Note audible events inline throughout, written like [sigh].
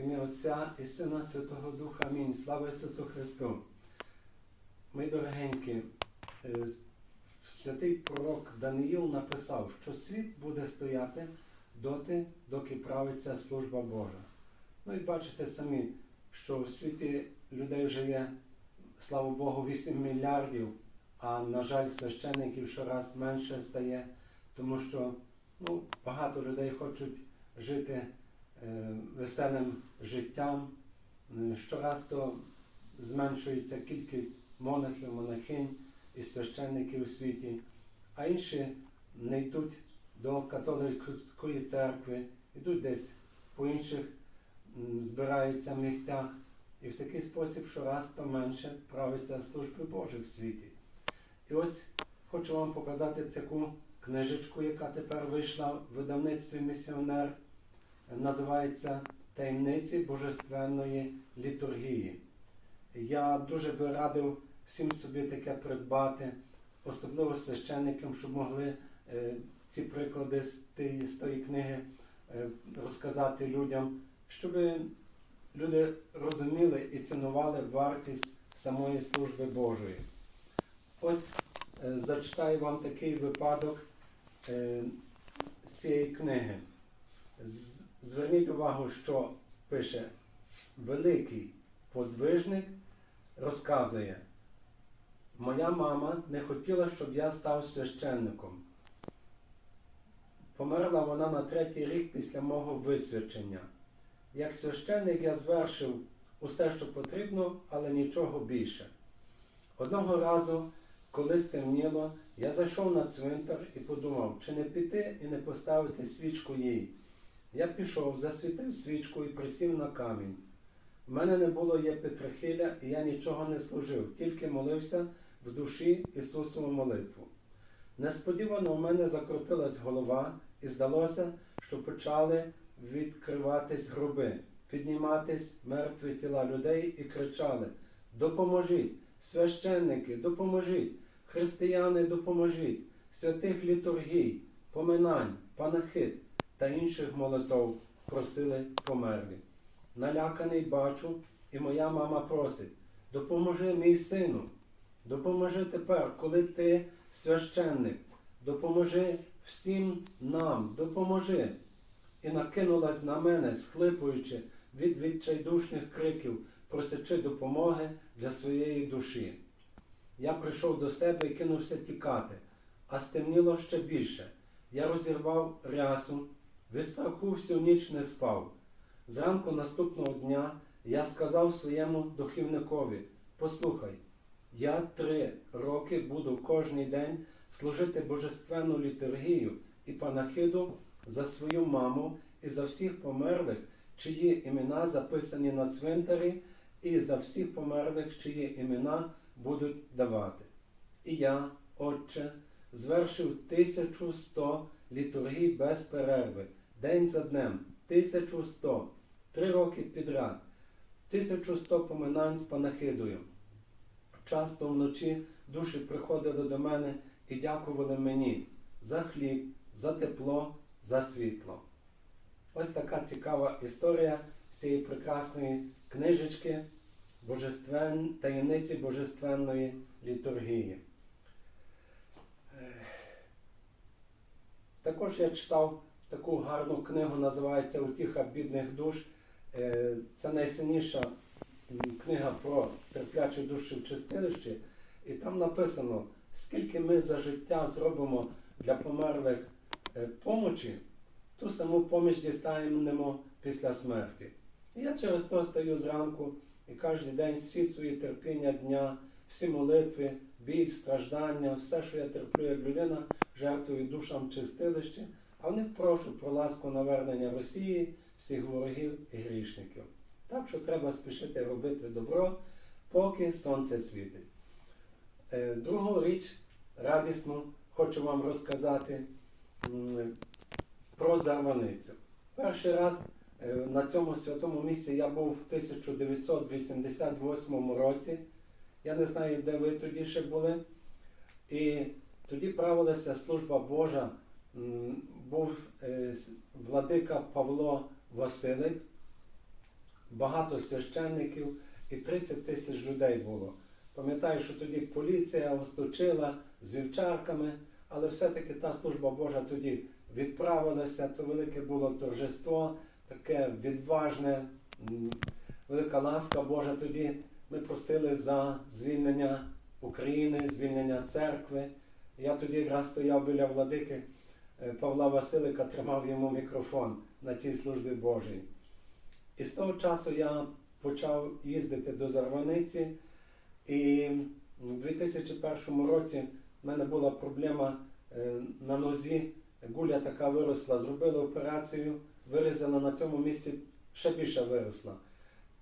ім'я Отця і Сина Святого Духа. Амінь. Слава Ісусу Христу. Мої дорогенькі, е, святий пророк Даниїл написав, що світ буде стояти доти, доки правиться служба Божа. Ну і бачите самі, що в світі людей вже є, слава Богу, 8 мільярдів, а на жаль, священників щораз менше стає, тому що ну, багато людей хочуть жити веселим життям. Е, Щораз то зменшується кількість монахів, монахинь і священників у світі, а інші не йдуть до католицької церкви, йдуть десь по інших збираються місцях. І в такий спосіб щораз то менше правиться служби Божої в світі. І ось хочу вам показати таку книжечку, яка тепер вийшла в видавництві місіонер. Називається Таємниці Божественної літургії. Я дуже би радив всім собі таке придбати, особливо священникам, щоб могли е, ці приклади з тієї, з тої книги е, розказати людям, щоб люди розуміли і цінували вартість самої служби Божої. Ось е, зачитаю вам такий випадок з цієї книги. Зверніть увагу, що пише великий подвижник розказує, моя мама не хотіла, щоб я став священником. Померла вона на третій рік після мого висвячення. Як священник я звершив усе, що потрібно, але нічого більше. Одного разу, коли стемніло, я зайшов на цвинтар і подумав, чи не піти і не поставити свічку їй. Я пішов, засвітив свічку і присів на камінь. У мене не було є Петрохиля, і я нічого не служив, тільки молився в душі Ісусову молитву. Несподівано у мене закрутилась голова, і здалося, що почали відкриватись гроби, підніматись мертві тіла людей і кричали: Допоможіть! Священники, допоможіть! Християни, допоможіть! Святих літургій, поминань, панахид та інших молитов просили померлі. Наляканий бачу, і моя мама просить: допоможи мій сину, допоможи тепер, коли ти священник, допоможи всім нам, допоможи. І накинулась на мене, схлипуючи від відчайдушних криків, просячи допомоги для своєї душі. Я прийшов до себе і кинувся тікати, а стемніло ще більше. Я розірвав рясу, від всю ніч не спав. Зранку наступного дня я сказав своєму духівникові: Послухай, я три роки буду кожний день служити божественну літургію і панахиду за свою маму і за всіх померлих, чиї імена записані на цвинтарі, і за всіх померлих, чиї імена будуть давати. І я, Отче, звершив 1100 літургій без перерви, день за днем, 1100, три роки підряд, 1100 поминань з панахидою. Часто вночі душі приходили до мене і дякували мені за хліб, за тепло, за світло. Ось така цікава історія цієї прекрасної книжечки Божествен... таємниці Божественної літургії. Також я читав таку гарну книгу, називається Утіха бідних душ. Е, Це найсильніша книга про терплячі душі в чистилищі. І там написано, скільки ми за життя зробимо для померлих е, помочі, ту саму поміч дістаємо після смерті. І я через то стаю зранку і кожен день всі свої терпіння дня, всі молитви, біль, страждання, все, що я терплю як людина, жертвую душам чистилищі, а в них прошу про ласку навернення Росії, всіх ворогів і грішників. Так що треба спішити робити добро, поки сонце світить. Е, Другу річ радісну хочу вам розказати про зарваницю. Перший раз е, на цьому святому місці я був в 1988 році. Я не знаю, де ви тоді ще були. І тоді правилася служба Божа. Був е, владика Павло Василик. багато священників і 30 тисяч людей було. Пам'ятаю, що тоді поліція осточила з вівчарками, але все-таки та служба Божа тоді відправилася, то велике було торжество, таке відважне, велика ласка Божа. Тоді ми просили за звільнення України, звільнення церкви. Я тоді якраз стояв біля владики Павла Василика, тримав йому мікрофон на цій службі Божій. І з того часу я почав їздити до Зарваниці, і в 2001 році в мене була проблема е, на нозі, гуля така виросла, зробили операцію, вирізала на цьому місці, ще більше виросла.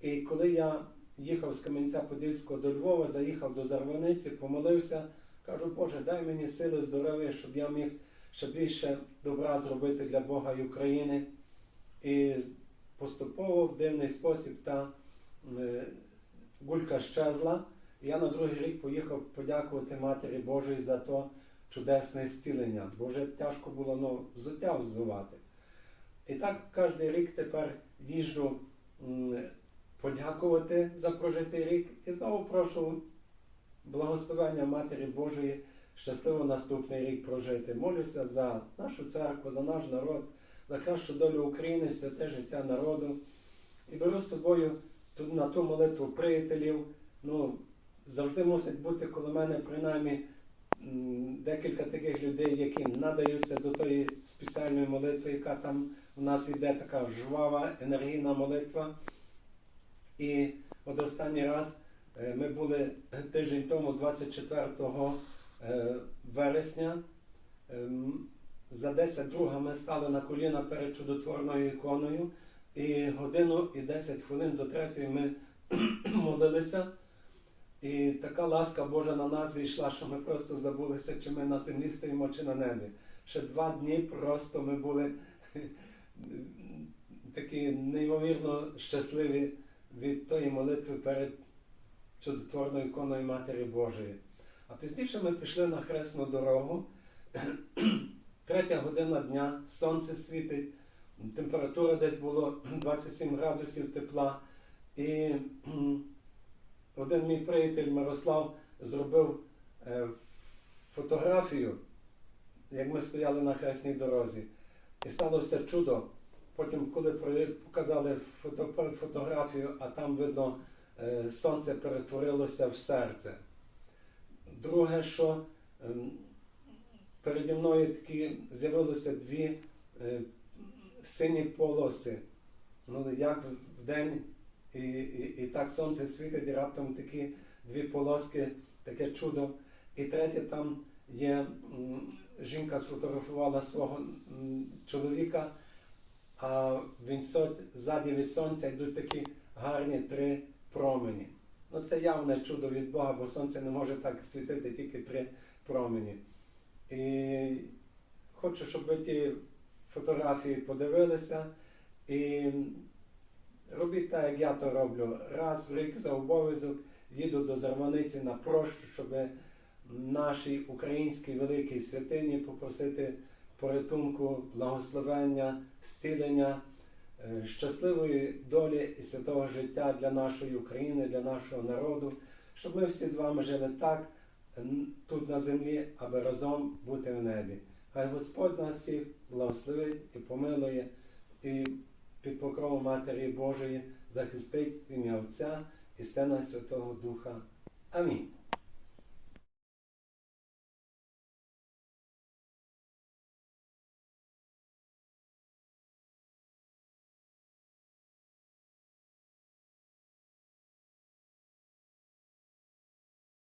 І коли я їхав з Кам'янця-Подільського до Львова, заїхав до Зарваниці, помолився, кажу, Боже, дай мені сили, здоров'я, щоб я міг ще більше добра зробити для Бога і України. І поступово в дивний спосіб та е, гулька щезла. Я на другий рік поїхав подякувати Матері Божій за то чудесне зцілення, бо вже тяжко було ну, взуття взувати. І так кожен рік тепер їжджу подякувати за прожитий рік і знову прошу благословення Матері Божої щасливо наступний рік прожити. Молюся за нашу церкву, за наш народ, за кращу долю України, святе життя народу. І беру з собою на ту молитву приятелів. Ну, завжди мусить бути коло мене принаймні декілька таких людей, які надаються до тої спеціальної молитви, яка там у нас йде така жвава, енергійна молитва. І от останній раз е, ми були тиждень тому, 24 е, вересня. Ем, За 10 друга ми стали на коліна перед чудотворною іконою, і годину і 10 хвилин до третьої ми [clears throat] молилися. І така ласка Божа на нас зійшла, що ми просто забулися, чи ми на землі стоїмо, чи на небі. Ще два дні просто ми були [clears throat] такі неймовірно щасливі від тої молитви перед чудотворною іконою Матері Божої. А пізніше ми пішли на хресну дорогу. [clears throat] Третя година дня, сонце світить, температура десь було [clears throat] 27 градусів тепла. І [clears throat] один мій приятель Мирослав зробив е, фотографію, як ми стояли на хресній дорозі. І сталося чудо. Потім, коли показали фото, фотографію, а там видно, е, сонце перетворилося в серце. Друге, що ем, переді мною такі з'явилося дві е, сині полоси. Ну, як в день, і, і, і так сонце світить, і раптом такі дві полоски, таке чудо. І третє, там є жінка сфотографувала свого чоловіка, а він ззаді від сонця йдуть такі гарні три промені. Ну, це явне чудо від Бога, бо сонце не може так світити тільки три промені. І хочу, щоб ви ті фотографії подивилися і робіть так, як я то роблю. Раз в рік за обов'язок їду до Зарваниці на прощу, щоб нашій українській великій святині попросити порятунку, благословення, зцілення, щасливої долі і святого життя для нашої України, для нашого народу, щоб ми всі з вами жили так тут на землі, аби разом бути в небі. Хай Господь нас всіх благословить і помилує, і під покровом Матері Божої захистить в ім'я Отця і Сина Святого Духа. Амінь.